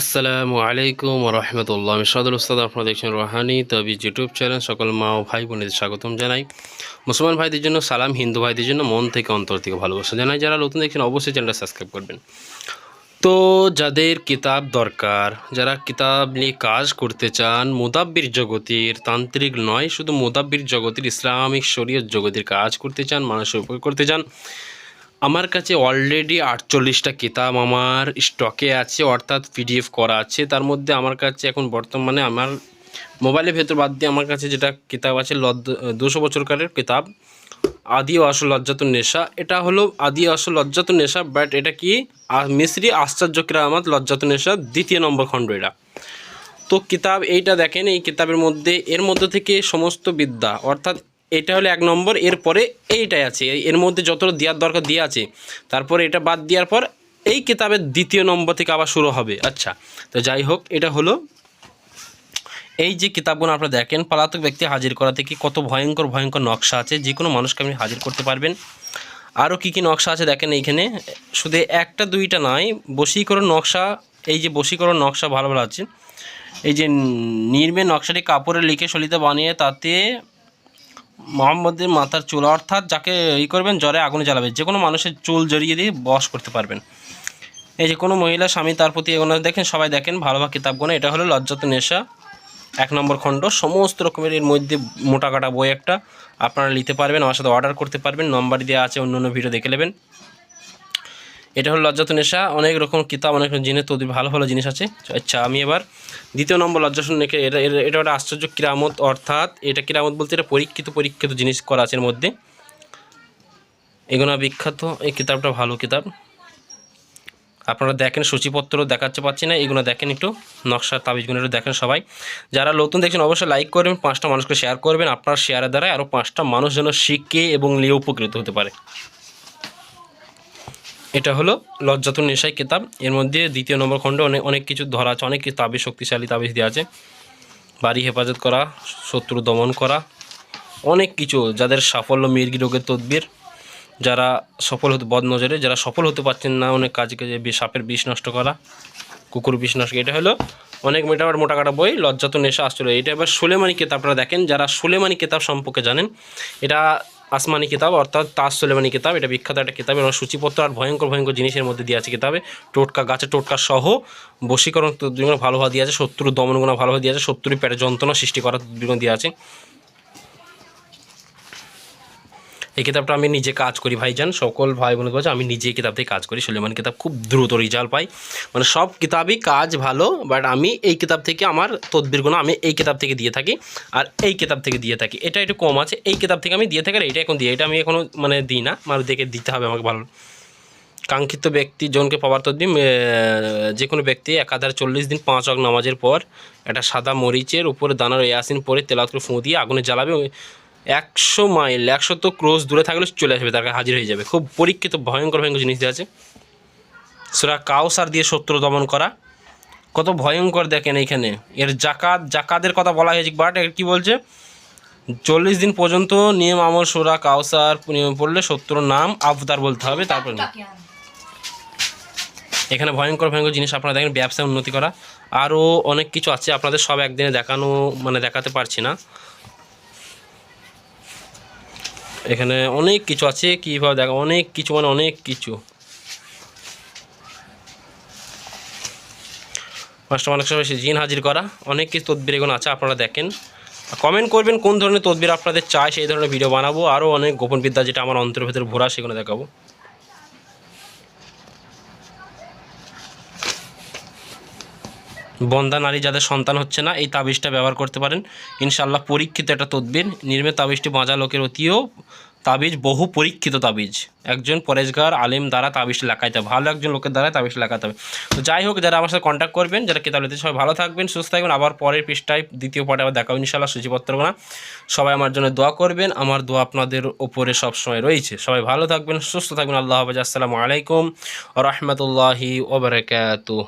আসসালামু আলাইকুম রহমতুল্লাহ। আমি সদর উস্তাদ, আপনারা দেখছেন রোহানি তবিজ ইউটিউব চ্যানেল। সকল মা ও ভাই বোনেদের স্বাগতম জানাই। মুসলমান ভাইদের জন্য সালাম, হিন্দু ভাইদের জন্য মন থেকে অন্তর থেকে ভালোবাসা জানাই। যারা নতুন দেখছেন, অবশ্যই চ্যানেলটা সাবস্ক্রাইব করবেন। তো যাদের কিতাব দরকার, যারা কিতাব নিয়ে কাজ করতে চান, মুদাব্বির জগতের তান্ত্রিক নয়, শুধু মুদাব্বির জগতের ইসলামিক শরীয়ত জগতের কাজ করতে চান, মানুষের উপকার করতে চান আমার কাছে অলরেডি আটচল্লিশটা কিতাব আমার স্টকে আছে, অর্থাৎ পিডিএফ করা আছে। তার মধ্যে আমার কাছে এখন বর্তমানে আমার মোবাইলের ভেতর বাদ দিয়ে আমার কাছে যেটা কিতাব আছে লদ্দ দুশো বছরকারের কিতাব, আদি আসল লজ্জাতুন নেশা। এটা হলো আদি আসল লজ্জাতুন নেশা বাট এটা কি? মিসরি আশ্চর্য কিরামাত লজ্জাতুন নেশা, দ্বিতীয় নম্বর খণ্ড এটা। তো কিতাব এইটা দেখেন, এই কিতাবের মধ্যে, এর মধ্যে থেকে সমস্ত বিদ্যা, অর্থাৎ এটা হলো এক নম্বর, এরপরে এইটাই আছে। এর মধ্যে যতটা দেওয়ার দরকার দিয়ে আছে। তারপরে এটা বাদ দেওয়ার পর এই কিতাবের দ্বিতীয় নম্বর থেকে আবার শুরু হবে। আচ্ছা তো যাই হোক, এটা হলো এই যে কিতাবগুলো আপনারা দেখেন, পলাতক ব্যক্তি হাজির করা থেকে কত ভয়ঙ্কর ভয়ঙ্কর নকশা আছে। যে কোনো মানুষকে আপনি হাজির করতে পারবেন। আরও কী কী নকশা আছে দেখেন এইখানে। শুধু একটা, দুইটা নয় বশীকরণ নকশা, এই যে বশীকরণ নকশা ভালো ভালো আছে। এই যে নির্মে নকশাটি কাপড়ে লিখে সলিতে বানিয়ে তাতে মোহাম্মদের মাথার চুল, অর্থাৎ যাকে ই করবেন, জ্বরে আগুনে জ্বালাবে যে কোনো মানুষের চুল জড়িয়ে দিয়ে বস করতে পারবেন। এই যে কোনো মহিলা, স্বামী, তার প্রতি এগুলো দেখেন, সবাই দেখেন, ভালো ভালো কিতাবগুলো এটা হলো লজ্জাত নেশা। এক নম্বর খণ্ড, সমস্ত রকমের এর মধ্যে মোটা কাটা বই একটা আপনারা নিতে পারবেন, আমার সাথে অর্ডার করতে পারবেন নম্বর দেওয়া আছে, অন্য অন্য ভিডিও দেখে নেবেন। এটা হলো লজ্জাত নেশা, অনেক রকম কিতাব, অনেক জিনিস তোদের ভালো ভালো জিনিস আছে। আচ্ছা আমি এবার দ্বিতীয় নম্বর লজ্জাসন রেখে এটা এটা একটা আশ্চর্য কিরামত, অর্থাৎ এটা কিরামত বলতে এটা পরীক্ষিত পরীক্ষিত জিনিস করা আছে এর মধ্যে। এগুলো বিখ্যাত, এই কিতাবটা ভালো কিতাব। আপনারা দেখেন সূচিপত্র দেখাচ্ছে, পাচ্ছি না। এগুলো দেখেন একটু, নকশা তাবিজগুলো একটু দেখেন সবাই। যারা নতুন দেখছেন, অবশ্যই লাইক করবেন, পাঁচটা মানুষকে শেয়ার করবেন। আপনার শেয়ারের দ্বারা আরও পাঁচটা মানুষ যেন শিখে এবং নিয়ে উপকৃত হতে পারে। এটা হলো লজ্জাতুন নেশাই কিতাব। এর মধ্যে দ্বিতীয় নম্বর খণ্ডে অনেক অনেক কিছু ধরা আছে, অনেক কিছু তাবিজ, শক্তিশালী তাবিজ দেওয়া আছে। বাড়ি হেফাজত করা, শত্রু দমন করা, অনেক কিছু যাদের সাফল্য, মির্গি রোগের তদবির, যারা সফল হতে বদনজরে, যারা সফল হতে পারছেন না, অনেক কাজ কাজে বি- সাপের বিষ নষ্ট করা, কুকুর বিষ নষ্ট এটা হলো অনেক মেটাবার মোটা কাটা বই লজ্জাত নেশা আসছিল এটা এবার সুলেমানি কেতাব আপনারা দেখেন, যারা সুলেমানি কেতাব সম্পর্কে জানেন, এটা আসমানি কিতাব, অর্থাৎ তাজ সুলেমানি কিতাব। এটা বিখ্যাত একটা কিতাব এবং সূচিপত্র আর ভয়ঙ্কর ভয়ঙ্কর জিনিসের মধ্যে দিয়ে আছে কিতাবে। টোটকা, গাছে টোটকা সহ বশীকরণ ভালোভাবে দিয়ে আছে শত্রু দমনগুণা ভালোভাবে দিয়ে আছে, শত্রুর পেটে যন্ত্রণা সৃষ্টি করার দিয়ে আছে। এই কিতাবটা আমি নিজে কাজ করি, ভাইজান। সকল ভাই বোনের কাছে আমি নিজে এই কিতাব থেকে কাজ করি। সুলেমান কিতাব খুব দ্রুত রেজাল্ট পাই মানে সব কিতাবই কাজ ভালো বাট আমি এই কিতাব থেকে আমার তদবিরগুলো আমি এই কিতাব থেকে দিয়ে থাকি আর এই কিতাব থেকে দিয়ে থাকি। এটা একটু কম আছে, এই কিতাব থেকে আমি দিয়ে থাকি আর এটা এখন দিই এটা আমি এখনও মানে দিই না মানে দেখে দিতে হবে আমাকে ভালো। কাঙ্ক্ষিত ব্যক্তি জনকে পাওয়ার তদ্বির যে কোনো ব্যক্তি এক হাজার চল্লিশ দিন পাঁচ অক নামাজের পর একটা সাদা মরিচের উপরে দানার ইয়াসিন পরে তেলাত ফুঁ দিয়ে আগুনে জ্বালাবে। একশো মাইল, একশো তো ক্রোশ দূরে থাকলে চলে আসবে, তার হাজির হয়ে যাবে। খুব পরীক্ষিত, ভয়ঙ্কর ভয়ঙ্কর জিনিস দিয়ে আছে। সেটা কাউসার দিয়ে শত্রু দমন করা। কত ভয়ঙ্কর দেখেন এইখানে। এর জাকাত, জাকাতের কথা বলা হয়েছে, বাট এর কী বলছে? চল্লিশ দিন পর্যন্ত নিয়ম আমল সোরা কাউসার, নিয়ম পড়লে শত্রুর নাম আফদার বলতে হবে, তারপর এখানে ভয়ঙ্কর ভয়ঙ্কর জিনিস আপনারা দেখেন, ব্যবসায় উন্নতি করা। আরও অনেক কিছু আছে, আপনাদের সব একদিনে দেখানো মানে দেখাতে পারছি না। এখানে অনেক কিছু আছে কীভাবে দেখো, অনেক কিছু মানে অনেক কিছু। পাঁচটা অনেক সময় জিন হাজির করা। অনেক কিছু তদবির এগুলো আছে, আপনারা দেখেন। কমেন্ট করবেন কোন ধরনের তদবির আপনাদের চায় সেই ধরনের ভিডিও বানাবো। আরও অনেক গোপন বিদ্যা যেটা আমার অন্তর ভেতরে ভরা, সেগুলো দেখাবো। বন্দা নারী যাদের সন্তান হচ্ছে না, এই তাবিজটা ব্যবহার করতে পারেন। ইনশাল্লাহ পরীক্ষিত একটা তদবির, নির্মে তাবিজটি বাঁচা লোকের অতিও তাবিজ, বহু পরীক্ষিত তাবিজ। একজন পরেশগার, আলিম দ্বারা তাবিজ লাগাইতে হবে। ভালো একজন লোকের দ্বারা তাবিজ লাগাতে হবে। তো যাই হোক, যারা আমার সাথে কন্ট্যাক্ট করবেন, যারা কিতাব নিতে সবাই ভালো থাকবেন, সুস্থ থাকবেন। আবার পরের পৃষ্ঠায়, দ্বিতীয় পার্টে আবার দেখাবো ইনশাল্লাহ সূচিপত্রগুলো সবাই আমার জন্য দোয়া করবেন। আমার দোয়া আপনাদের ওপরে সবসময় রয়েছে। সবাই ভালো থাকবেন, সুস্থ থাকবেন। আল্লাহ হাফেজ। আসসালামু আলাইকুম রহমতুল্লাহি ওবরাকাতুহ